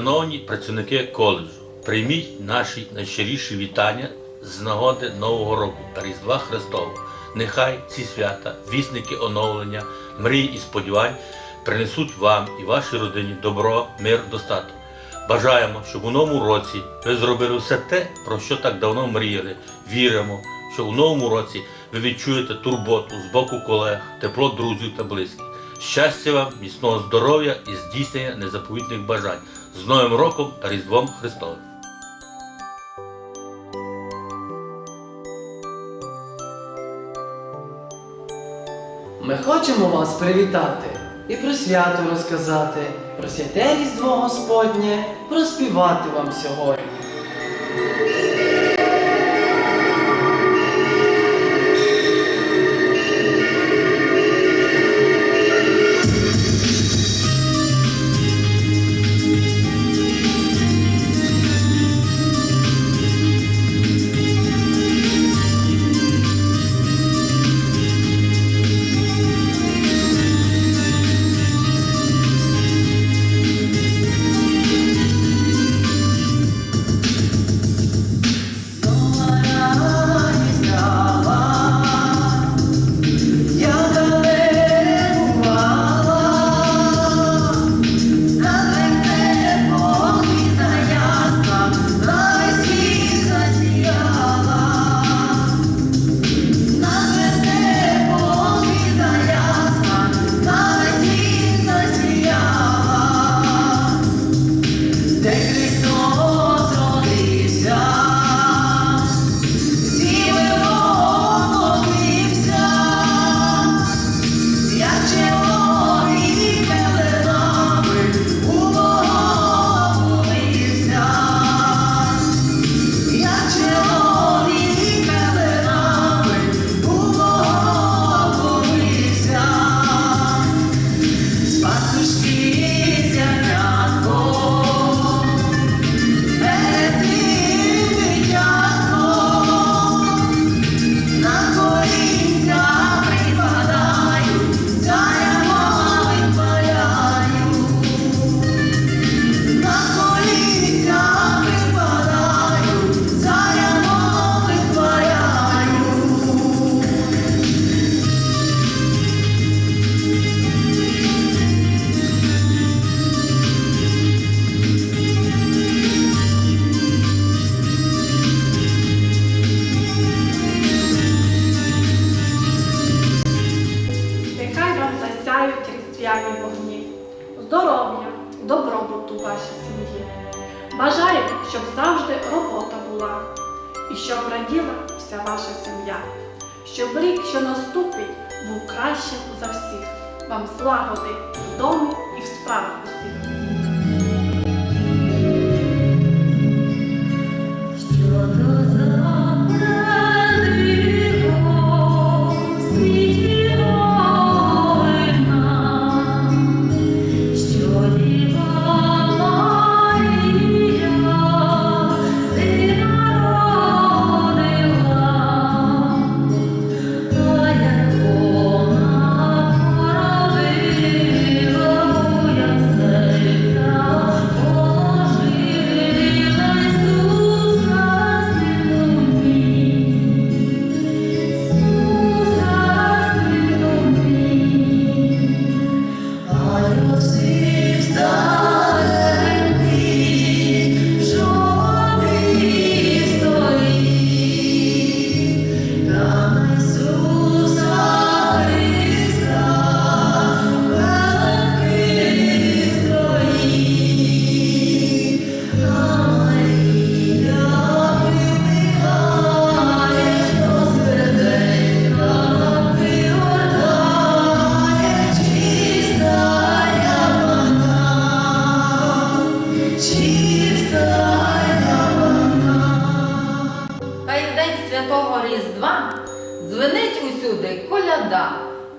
Шановні працівники коледжу, прийміть наші найщиріші вітання з нагоди Нового року та Різдва Христового. Нехай ці свята, вісники оновлення, мрій і сподівань принесуть вам і вашій родині добро, мир, достаток. Бажаємо, щоб у новому році ви зробили все те, про що так давно мріяли. Віримо, що у новому році ви відчуєте турботу з боку колег, тепло друзів та близьких. Щастя вам, міцного здоров'я і здійснення незаповітних бажань з Новим роком та Різдвом Христовим! Ми хочемо вас привітати і про свято розказати, про святе Різдво Господнє, проспівати вам сьогодні. Різдвяні вогні, здоров'я, добробуту вашій сім'ї. Бажаю, щоб завжди робота була, і щоб раділа вся ваша сім'я, щоб рік, що наступить, був кращим за всіх. Вам злагоди в домі і в справах усіх. Різдва дзвенить усюди коляда,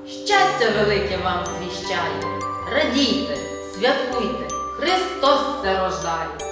щастя велике вам звіщає. Радійте, святкуйте, Христос це рождає.